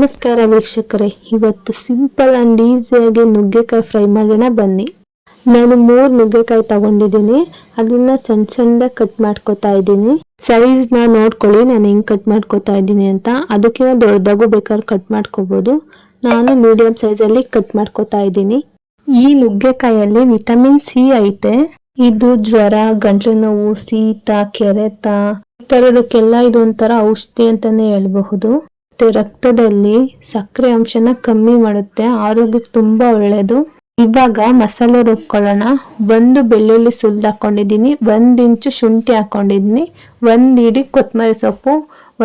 ನಮಸ್ಕಾರ ವೀಕ್ಷಕರೇ. ಇವತ್ತು ಸಿಂಪಲ್ ಅಂಡ್ ಈಸಿಯಾಗಿ ನುಗ್ಗೆಕಾಯಿ ಫ್ರೈ ಮಾಡೋಣ ಬನ್ನಿ. ನಾನು ಮೂರು ನುಗ್ಗೆಕಾಯಿ ತಗೊಂಡಿದ್ದೀನಿ. ಅದನ್ನ ಸಣ್ಣ ಸಣ್ಣದಾಗಿ ಕಟ್ ಮಾಡ್ಕೋತಾ ಇದ್ದೀನಿ. ಸೈಜ್ನ ನೋಡ್ಕೊಳ್ಳಿ, ನಾನು ಹೆಂಗೆ ಕಟ್ ಮಾಡ್ಕೋತಾ ಇದ್ದೀನಿ ಅಂತ. ಅದಕ್ಕಿಂತ ದೊಡ್ಡದಾಗೂ ಬೇಕಾದ್ರೆ ಕಟ್ ಮಾಡ್ಕೋಬೋದು. ನಾನು ಮೀಡಿಯಂ ಸೈಜಲ್ಲಿ ಕಟ್ ಮಾಡ್ಕೋತಾ ಇದ್ದೀನಿ. ಈ ನುಗ್ಗೆಕಾಯಲ್ಲಿ ವಿಟಮಿನ್ ಸಿ ಐತೆ. ಇದು ಜ್ವರ, ಗಂಟ್ಲು ನೋವು, ಶೀತ, ಕೆರೆತ, ಈ ಥರದಕ್ಕೆಲ್ಲ ಇದೊಂಥರ ಔಷಧಿ ಅಂತಾನೆ ಹೇಳ್ಬಹುದು. ಮತ್ತೆ ರಕ್ತದಲ್ಲಿ ಸಕ್ಕರೆ ಅಂಶನ ಕಮ್ಮಿ ಮಾಡುತ್ತೆ. ಆರೋಗ್ಯಕ್ಕೆ ತುಂಬಾ ಒಳ್ಳೇದು. ಇವಾಗ ಮಸಾಲೆ ರುಬ್ಕೊಳ್ಳೋಣ. ಒಂದು ಬೆಳ್ಳುಳ್ಳಿ ಸುಲ್ದು ಹಾಕೊಂಡಿದ್ದೀನಿ. ಒಂದ್ ಇಂಚು ಶುಂಠಿ ಹಾಕೊಂಡಿದ್ದೀನಿ. ಒಂದು ಇಡಿ ಕೊತ್ತಂಬರಿ ಸೊಪ್ಪು.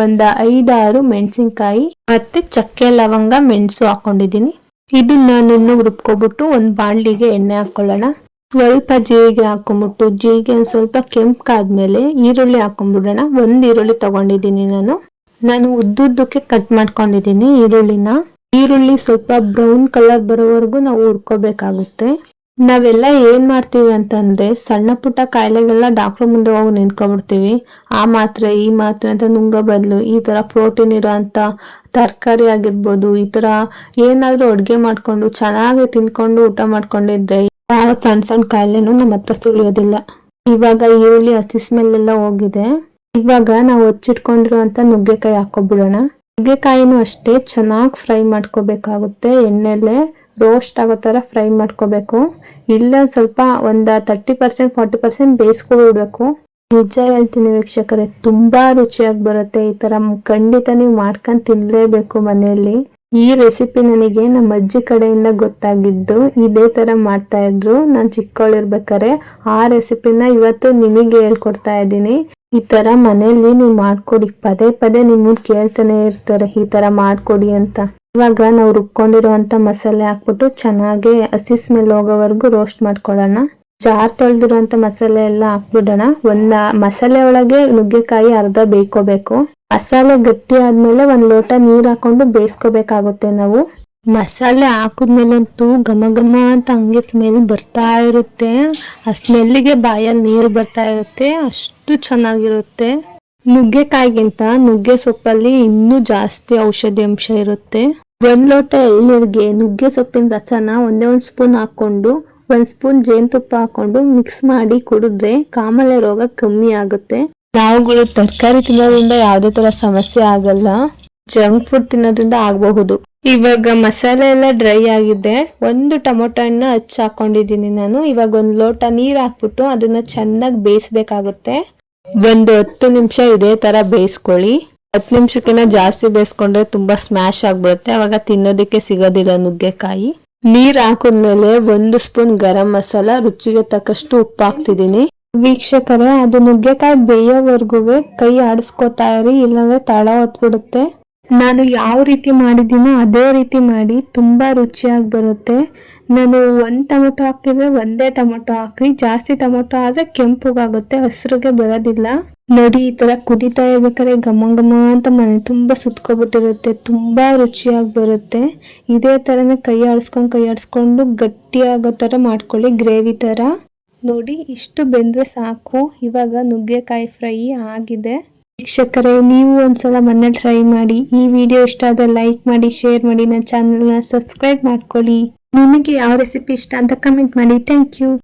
ಒಂದ ಐದಾರು ಮೆಣಸಿನ್ಕಾಯಿ. ಮತ್ತು ಚಕ್ಕೆ, ಲವಂಗ, ಮೆಣಸು ಹಾಕೊಂಡಿದ್ದೀನಿ. ಇದನ್ನ ನುಣ್ಣಗೆ ರುಬ್ಕೊಬಿಟ್ಟು ಒಂದು ಬಾಣಲಿಗೆ ಎಣ್ಣೆ ಹಾಕ್ಕೊಳ್ಳೋಣ ಸ್ವಲ್ಪ ಜೀರಿಗೆ ಹಾಕೊಂಬಿಟ್ಟು, ಜೀರಿಗೆ ಒಂದು ಸ್ವಲ್ಪ ಕೆಂಪ್ಕಾದ್ಮೇಲೆ ಈರುಳ್ಳಿ ಹಾಕೊಂಡ್ಬಿಡೋಣ ಒಂದು ಈರುಳ್ಳಿ ತೊಗೊಂಡಿದ್ದೀನಿ ನಾನು. ನಾನು ಉದ್ದುದ್ದಕ್ಕೆ ಕಟ್ ಮಾಡ್ಕೊಂಡಿದ್ದೀನಿ, ಈರುಳ್ಳಿನ. ಈರುಳ್ಳಿ ಸ್ವಲ್ಪ ಬ್ರೌನ್ ಕಲರ್ ಬರೋವರೆಗೂ ನಾವು ಹುರ್ಕೋಬೇಕಾಗುತ್ತೆ. ನಾವೆಲ್ಲ ಏನ್ ಮಾಡ್ತೀವಿ ಅಂತಂದ್ರೆ ಸಣ್ಣ ಪುಟ್ಟ ಕಾಯಿಲೆಗೆಲ್ಲ ಡಾಕ್ಟರ್ ಮುಂದೆ ಹೋಗಿ ನಿಂತ್ಕೊಬಿಡ್ತೀವಿ ಆ ಮಾತ್ರೆ, ಈ ಮಾತ್ರೆ ಅಂತ ನುಂಗ ಬದಲು, ಈ ತರ ಪ್ರೋಟೀನ್ ಇರೋ ಅಂತ ತರಕಾರಿ ಆಗಿರ್ಬೋದು, ಈ ತರ ಏನಾದ್ರೂ ಅಡ್ಗೆ ಮಾಡ್ಕೊಂಡು, ಚೆನ್ನಾಗಿ ತಿನ್ಕೊಂಡು ಊಟ ಮಾಡ್ಕೊಂಡಿದ್ರೆ ಯಾವ ಸಣ್ಣ ಸಣ್ಣ ಕಾಯಿಲೆನೂ ನಮ್ಮ ಹತ್ರ ಸುಳಿಯೋದಿಲ್ಲ. ಇವಾಗ ಈರುಳ್ಳಿ ಹಸಿ ಸ್ಮೆಲ್ ಎಲ್ಲ ಹೋಗಿದೆ. ಇವಾಗ ನಾವು ಹಚ್ಚಿಟ್ಕೊಂಡಿರುವಂತ ನುಗ್ಗೆಕಾಯಿ ಹಾಕೊಬಿಡೋಣ. ನುಗ್ಗೆಕಾಯಿನೂ ಅಷ್ಟೇ ಚೆನ್ನಾಗಿ ಫ್ರೈ ಮಾಡ್ಕೋಬೇಕಾಗುತ್ತೆ. ಎಣ್ಣೆಲೆ ರೋಸ್ಟ್ ಆಗೋ ಥರ ಫ್ರೈ ಮಾಡ್ಕೋಬೇಕು. ಇಲ್ಲ ಸ್ವಲ್ಪ ಒಂದು ತರ್ಟಿ ಪರ್ಸೆಂಟ್ ಫಾರ್ಟಿ ಪರ್ಸೆಂಟ್ ಬೇಯಿಸ್ಕೊಬಿಡ್ಬೇಕು. ನಿಜ ಹೇಳ್ತೀನಿ ವೀಕ್ಷಕರೇ, ತುಂಬಾ ರುಚಿಯಾಗಿ ಬರುತ್ತೆ ಈ ತರ ಖಂಡಿತ ನೀವು ಮಾಡ್ಕೊಂಡು ತಿನ್ನಲೇಬೇಕು ಮನೆಯಲ್ಲಿ. ಈ ರೆಸಿಪಿ ನನಗೆ ನಮ್ಮ ಅಜ್ಜಿ ಕಡೆಯಿಂದ ಗೊತ್ತಾಗಿದ್ದು ಇದೇ ತರ ಮಾಡ್ತಾ ಇದ್ರು. ನಾನು ಚಿಕ್ಕವಳಿರ್ಬೇಕಾರೆ ಆ ರೆಸಿಪಿನ ಇವತ್ತು ನಿಮಗೆ ಹೇಳ್ಕೊಡ್ತಾ ಇದ್ದೀನಿ. ಈ ತರ ಮನೆಯಲ್ಲಿ ನೀವು ಮಾಡ್ಕೊಡಿ, ಪದೇ ಪದೇ ನಿಮ್ಮನ್ನು ಕೇಳ್ತಾನೆ ಇರ್ತಾರೆ, ಈ ತರ ಮಾಡ್ಕೊಡಿ ಅಂತ. ಇವಾಗ ನಾವು ರುಬ್ಕೊಂಡಿರುವಂತ ಮಸಾಲೆ ಹಾಕ್ಬಿಟ್ಟು ಚೆನ್ನಾಗಿ ಹಸಿಸ್ ಸ್ಮೆಲ್ ಹೋಗೋವರೆಗೂ ರೋಸ್ಟ್ ಮಾಡ್ಕೊಳ್ಳೋಣ. ಜಾರ್ ತೊಳೆದಿರುವಂತ ಮಸಾಲೆ ಎಲ್ಲ ಹಾಕ್ಬಿಡೋಣ. ಒಂದ ಮಸಾಲೆ ಒಳಗೆ ನುಗ್ಗೆಕಾಯಿ ಅರ್ಧ ಬೇಯ್ಕೋಬೇಕು. ಮಸಾಲೆ ಗಟ್ಟಿ ಆದ್ಮೇಲೆ ಒಂದ್ ಲೋಟ ನೀರ್ ಹಾಕೊಂಡು ಬೇಯಿಸ್ಕೋಬೇಕಾಗುತ್ತೆ ನಾವು. ಮಸಾಲೆ ಹಾಕಿದ್ಮೇಲಂತೂ ಘಮ ಘಮ ಅಂತ ಹಂಗೆ ಸ್ಮೆಲ್ ಬರ್ತಾ ಇರುತ್ತೆ. ಆ ಸ್ಮೆಲ್ಲಿಗೆ ಬಾಯಲ್ಲಿ ನೀರು ಬರ್ತಾ ಇರುತ್ತೆ. ಅಷ್ಟು ಚೆನ್ನಾಗಿರುತ್ತೆ. ನುಗ್ಗೆಕಾಯಿಗಿಂತ ನುಗ್ಗೆ ಸೊಪ್ಪಲ್ಲಿ ಇನ್ನೂ ಜಾಸ್ತಿ ಔಷಧಿ ಅಂಶ ಇರುತ್ತೆ. ಒಂದ್ ಲೋಟ ಎಳ್ನೀರಿಗೆ ನುಗ್ಗೆ ಸೊಪ್ಪಿನ ರಸನ ಒಂದೇ ಒಂದು ಸ್ಪೂನ್ ಹಾಕೊಂಡು ಒಂದು ಸ್ಪೂನ್ ಜೇನುತುಪ್ಪ ಹಾಕೊಂಡು ಮಿಕ್ಸ್ ಮಾಡಿ ಕುಡಿದ್ರೆ ಕಾಮಲೆ ರೋಗ ಕಮ್ಮಿ ಆಗುತ್ತೆ. ನಾವುಗಳು ತರಕಾರಿ ತಿನ್ನೋದ್ರಿಂದ ಯಾವುದೇ ತರ ಸಮಸ್ಯೆ ಆಗಲ್ಲ. ಜಂಕ್ ಫುಡ್ ತಿನ್ನೋದ್ರಿಂದ ಆಗಬಹುದು. ಇವಾಗ ಮಸಾಲೆ ಎಲ್ಲ ಡ್ರೈ ಆಗಿದೆ. ಒಂದು ಟೊಮೊಟೊ ಹಣ್ಣು ಹಚ್ಚಿ ಹಾಕೊಂಡಿದ್ದೀನಿ ನಾನು. ಇವಾಗ ಒಂದು ಲೋಟ ನೀರ್ ಹಾಕ್ಬಿಟ್ಟು ಅದನ್ನ ಚೆನ್ನಾಗಿ ಬೇಯಿಸ್ಬೇಕಾಗುತ್ತೆ. ಒಂದು ಹತ್ತು ನಿಮಿಷ ಇದೇ ತರ ಬೇಯಿಸ್ಕೊಳ್ಳಿ. ಹತ್ತು ನಿಮಿಷಕ್ಕಿಂತ ಜಾಸ್ತಿ ಬೇಯಿಸ್ಕೊಂಡ್ರೆ ತುಂಬಾ ಸ್ಮ್ಯಾಶ್ ಆಗ್ಬಿಡುತ್ತೆ. ಅವಾಗ ತಿನ್ನೋದಕ್ಕೆ ಸಿಗೋದಿಲ್ಲ ನುಗ್ಗೆಕಾಯಿ. ನೀರ್ ಹಾಕಿದ್ಮೇಲೆ ಒಂದು ಸ್ಪೂನ್ ಗರಂ ಮಸಾಲ, ರುಚಿಗೆ ತಕ್ಕಷ್ಟು ಉಪ್ಪು ಹಾಕ್ತಿದ್ದೀನಿ. ವೀಕ್ಷಕರೇ, ಅದು ನುಗ್ಗೆಕಾಯಿ ಬೇಯೋವರೆಗೂ ಕೈ ಆಡಿಸ್ಕೊತಾ ಇರಿ, ಇಲ್ಲಾಂದ್ರೆ ತಳ ಹೊತ್ಬಿಡುತ್ತೆ. ನಾನು ಯಾವ ರೀತಿ ಮಾಡಿದ್ದೀನೋ ಅದೇ ರೀತಿ ಮಾಡಿ ತುಂಬ ರುಚಿಯಾಗಿ ಬರುತ್ತೆ. ನಾನು ಒಂದು ಟೊಮೊಟೊ ಹಾಕಿದ್ರೆ ಒಂದೇ ಟೊಮೊಟೊ ಹಾಕ್ರಿ. ಜಾಸ್ತಿ ಟೊಮೊಟೊ ಆದರೆ ಕೆಂಪುಗಾಗುತ್ತೆ, ಹಸ್ರಿಗೆ ಬರೋದಿಲ್ಲ. ನೋಡಿ, ಈ ಥರ ಕುದಿತಾ ಇರ್ಬೇಕಾದ್ರೆ ಘಮ ಘಮ ಅಂತ ಮನೆ ತುಂಬ ಸುತ್ಕೊಬಿಟ್ಟಿರುತ್ತೆ. ತುಂಬ ರುಚಿಯಾಗಿ ಬರುತ್ತೆ. ಇದೇ ಥರನೇ ಕೈ ಆಡಿಸ್ಕೊಂಡು ಕೈ ಆಡಿಸ್ಕೊಂಡು ಗಟ್ಟಿಯಾಗೋ ಥರ ಮಾಡ್ಕೊಳ್ಳಿ, ಗ್ರೇವಿ ಥರ ನೋಡಿ, ಇಷ್ಟು ಬೆಂದರೆ ಸಾಕು. ಇವಾಗ ನುಗ್ಗೆಕಾಯಿ ಫ್ರೈ ಆಗಿದೆ. ವೀಕ್ಷಕರೇ, ನೀವು ಒಂದ್ಸಲ ಮನೇಲಿ ಟ್ರೈ ಮಾಡಿ, ಈ ವಿಡಿಯೋ ಇಷ್ಟ ಆದ್ರೆ ಲೈಕ್ ಮಾಡಿ ಶೇರ್ ಮಾಡಿ, ನನ್ನ ಚಾನಲ್ನ ಸಬ್ಸ್ಕ್ರೈಬ್ ಮಾಡ್ಕೊಳ್ಳಿ. ನಿಮಗೆ ಯಾವ ರೆಸಿಪಿ ಇಷ್ಟ ಅಂತ ಕಮೆಂಟ್ ಮಾಡಿ. Thank you